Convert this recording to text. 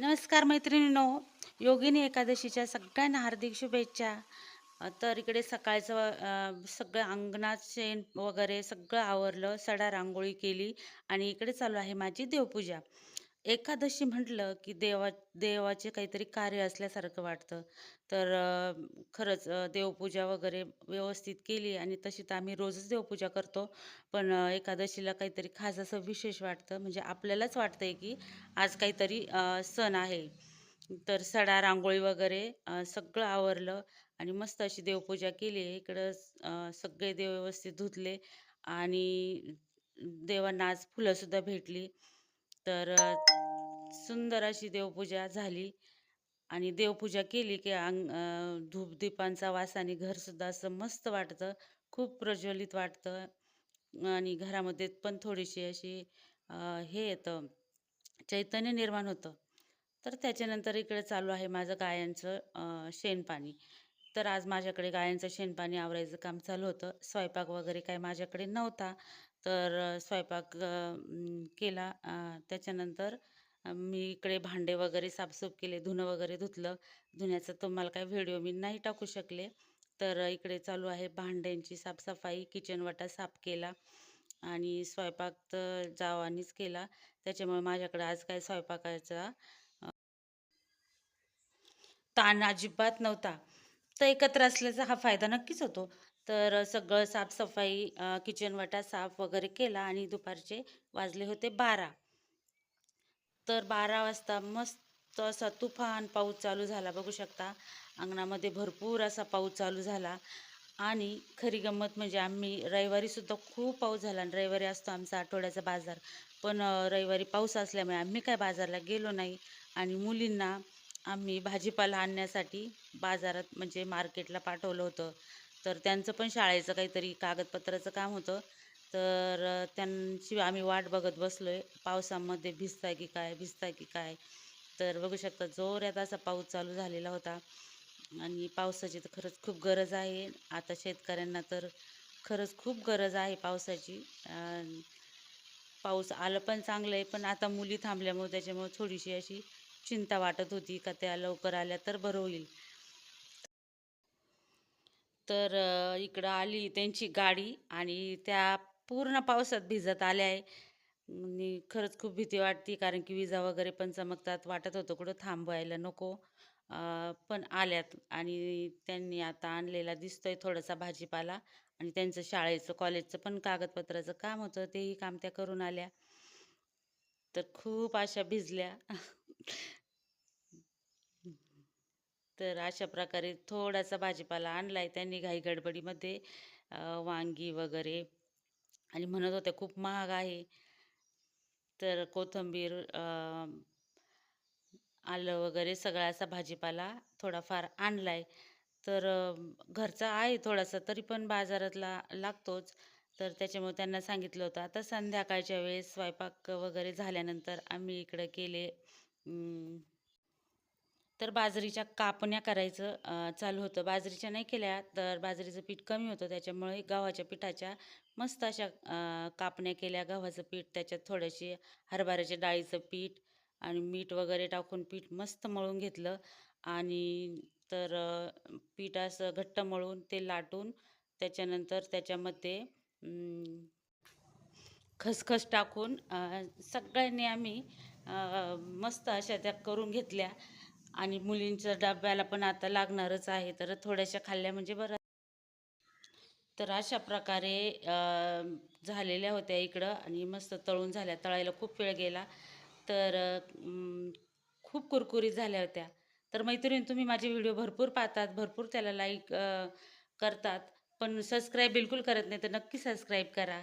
नमस्कार मैत्रिणींनो योगिनी एकादशीच्या सगळ्यांना हार्दिक शुभेच्छा. तर इकडे सकाळचं सगळं अंगणात शेण वगैरे सगळं आवरलं सडा रांगोळी केली आणि इकडे चालू आहे माझी देवपूजा. एकादशी म्हटलं की देवा देवाचे काहीतरी कार्य असल्यासारखं वाटतं. तर खरंच देवपूजा वगैरे व्यवस्थित केली आणि तशी तर आम्ही रोजच देवपूजा करतो. पण एकादशीला काहीतरी खास असं विशेष वाटतं. म्हणजे आपल्यालाच वाटतंय की आज काहीतरी सण आहे. तर सडा रांगोळी वगैरे सगळं आवरलं आणि मस्त अशी देवपूजा केली. इकडं सगळे देव व्यवस्थित धुतले आणि देवांना आज फुलंसुद्धा भेटली. तर सुंदर अशी देवपूजा झाली. आणि देवपूजा केली की अंग धूपदीपांचा वास आणि घरसुद्धा असं मस्त वाटतं. खूप प्रज्वलित वाटतं. आणि घरामध्ये पण थोडीशी अशी हे येतं. चैतन्य निर्माण होतं. तर त्याच्यानंतर इकडे चालू आहे माझं गायांचं शेणपाणी. तर आज माझ्याकडे गायांचं शेणपाणी आवरायचं काम चालू होतं. स्वयंपाक वगैरे काय माझ्याकडे नव्हता. तर स्वयंपाक केला. त्याच्यानंतर मी इकडे भांडे वगैरे साफसूफ केले धुणं वगैरे धुतलं. धुण्याचा तुम्हाला काय व्हिडिओ मी नाही टाकू शकले. तर इकडे चालू आहे भांड्यांची साफसफाई किचन वाटा साफ केला आणि स्वयंपाक तर जावानीच केला. त्याच्यामुळे माझ्याकडे आज काय स्वयंपाकाचा ताण अजिबात नव्हता. तर एकत्र असल्याचा हा फायदा नक्कीच होतो. तर सगळं साफसफाई किचन वाटा साफ वगैरे केला आणि दुपारचे वाजले होते बारा. तर बारा वाजता मस्त असा तुफान पाऊस चालू झाला. बघू शकता अंगणामध्ये भरपूर असा पाऊस चालू झाला. आणि खरी गंमत म्हणजे आम्ही रविवारी सुद्धा खूप पाऊस झाला आणि रविवारी असतो आमचा आठवड्याचा बाजार. पण रविवारी पाऊस असल्यामुळे आम्ही काय बाजारला गेलो नाही आणि मुलींना आम्ही भाजीपाला आणण्यासाठी बाजारात म्हणजे मार्केटला पाठवलं होतं. तर त्यांचं पण शाळेचं काहीतरी कागदपत्राचं काम होतं. तर त्यांची आम्ही वाट बघत बसलो आहे पावसामध्ये भिजताय की काय भिजताय की काय? तर बघू शकता जोरात असा पाऊस चालू झालेला होता. आणि पावसाची तर खरंच खूप गरज आहे. आता शेतकऱ्यांना तर खरंच खूप गरज आहे पावसाची. पाऊस आलं पण चांगलं आहे पण आता मुली थांबल्यामुळे त्याच्यामुळे थोडीशी अशी चिंता वाटत होती का त्या लवकर आल्या तर बरं होईल. तर इकडं आली त्यांची गाडी आणि त्या पूर्ण पावसात भिजत आल्या आहे. आणि खरंच खूप भीती वाटते कारण की विजा वगैरे पण चमकतात. वाटत होतं कुठं थांबवायला नको. पण आल्यात आणि त्यांनी आता आणलेला दिसतोय थोडासा भाजीपाला आणि त्यांचं शाळेचं कॉलेजचं पण कागदपत्राचं काम होतं. तेही काम त्या करून आल्या. तर खूप अशा भिजल्या. तर अशा प्रकारे थोडासा भाजीपाला आणलाय. त्यांनी घाई गडबडीमध्ये वांगी वगैरे आणि म्हणत होत्या खूप महाग आहे. तर कोथिंबीर आलं वगैरे सगळा असा भाजीपाला थोडाफार आणलाय. तर घरचा आहे थोडासा तरी पण बाजारातला लागतोच. तर त्याच्यामुळे त्यांना सांगितलं होतं आता संध्याकाळच्या वेळेस स्वयंपाक वगैरे झाल्यानंतर आम्ही इकडं केले तर बाजरीच्या कापण्या करायचं चालू होतं. बाजरीच्या नाही केल्या तर बाजरीचं पीठ कमी होतं. त्याच्यामुळे गव्हाच्या पिठाच्या मस्त अशा कापण्या केल्या. गव्हाचं पीठ त्याच्यात थोडीशी हरभऱ्याच्या डाळीचं पीठ आणि मीठ वगैरे टाकून पीठ मस्त मळून घेतलं. आणि तर पीठ असं घट्ट मळून ते लाटून त्याच्यानंतर त्याच्यामध्ये खसखस टाकून सगळ्यांनी आम्ही मस्त अशा त्या करून घेतल्या. आणि मुलींच्या डब्याला पण आता लागणारच आहे. तर थोड्याशा खाल्ल्या म्हणजे बरं. तर अशा प्रकारे झालेल्या होत्या इकडं आणि मस्त तळून झाल्या. तळायला खूप वेळ गेला. तर खूप कुरकुरीत झाल्या होत्या. तर मैत्रिणी तुम्ही माझे व्हिडिओ भरपूर पाहतात. भरपूर त्याला लाईक करतात. पण सबस्क्राईब बिलकुल करत नाही तर नक्की सबस्क्राईब करा.